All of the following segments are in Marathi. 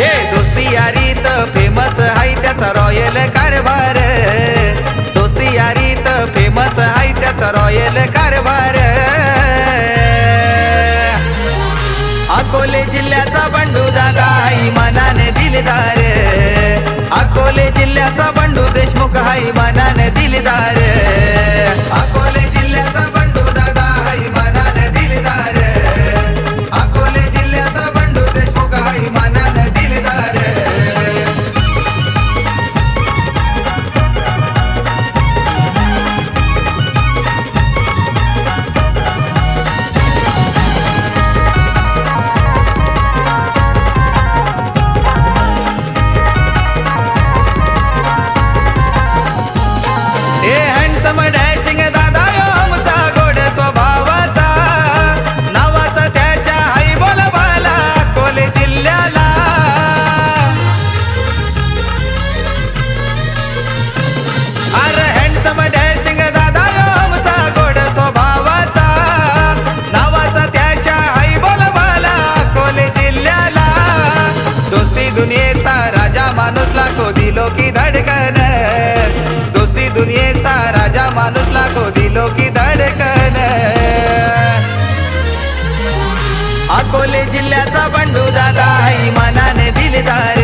हे दोस्ती यारीत फेमस हाय त्याचा रॉयल कारभार. दोस्ती यारीत फेमस हाय त्याचा रॉयल कारभार. अकोले जिल्ह्याचा बंडू दादा हाई मनाने दिलदार. अकोले जिल्ह्याचा बंडू देशमुख हाई मनाने दिलों की धडकन. अकोले जिल्ह्याचा बंडू दादा हाई मनाने दिलदार.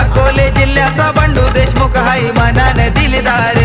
अकोले जिल्ह्याचा बंडू देशमुख हाई मनाने दिलदार.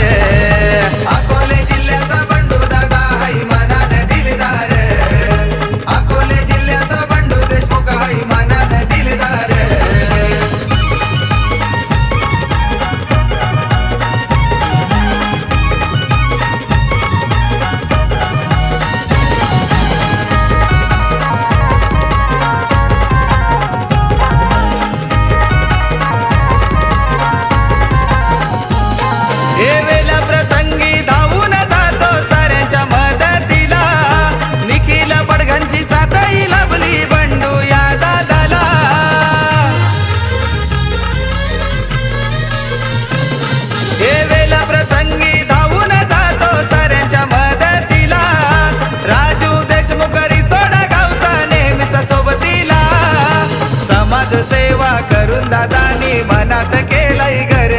सेवा करून दादानी मनात केलाय घर.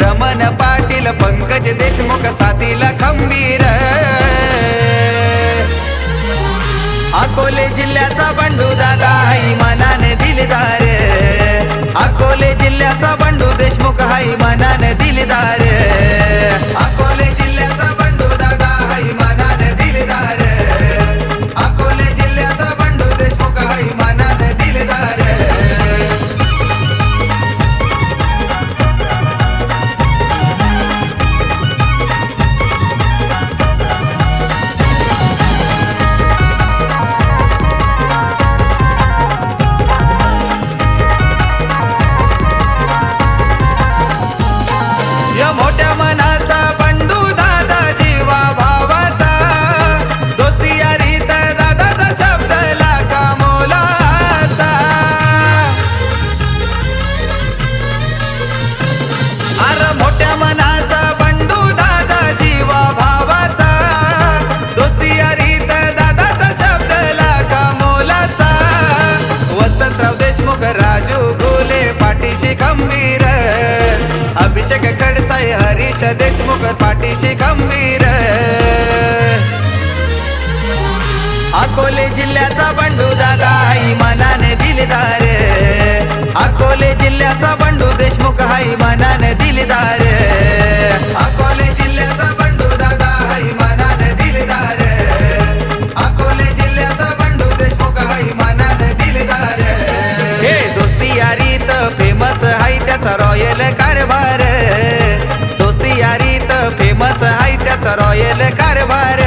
रमण पाटील पंकज देशमुख साथीला खंबीर. अकोले जिल्ह्याचा बंडू दादा आई मनाने दिलदार. अकोले जिल्ह्याचा बंडू देशमुख आई मनाने दिलदार. देशमुख पाठीशी खंबीर अकोले जिल्ह्याचा बंडू दादा आई मनाने दिलदार. अकोले जिल्ह्याचा बंडू देशमुख आई मनाने दिलदार. फेमस आहे त्याचा रॉयल कारभार.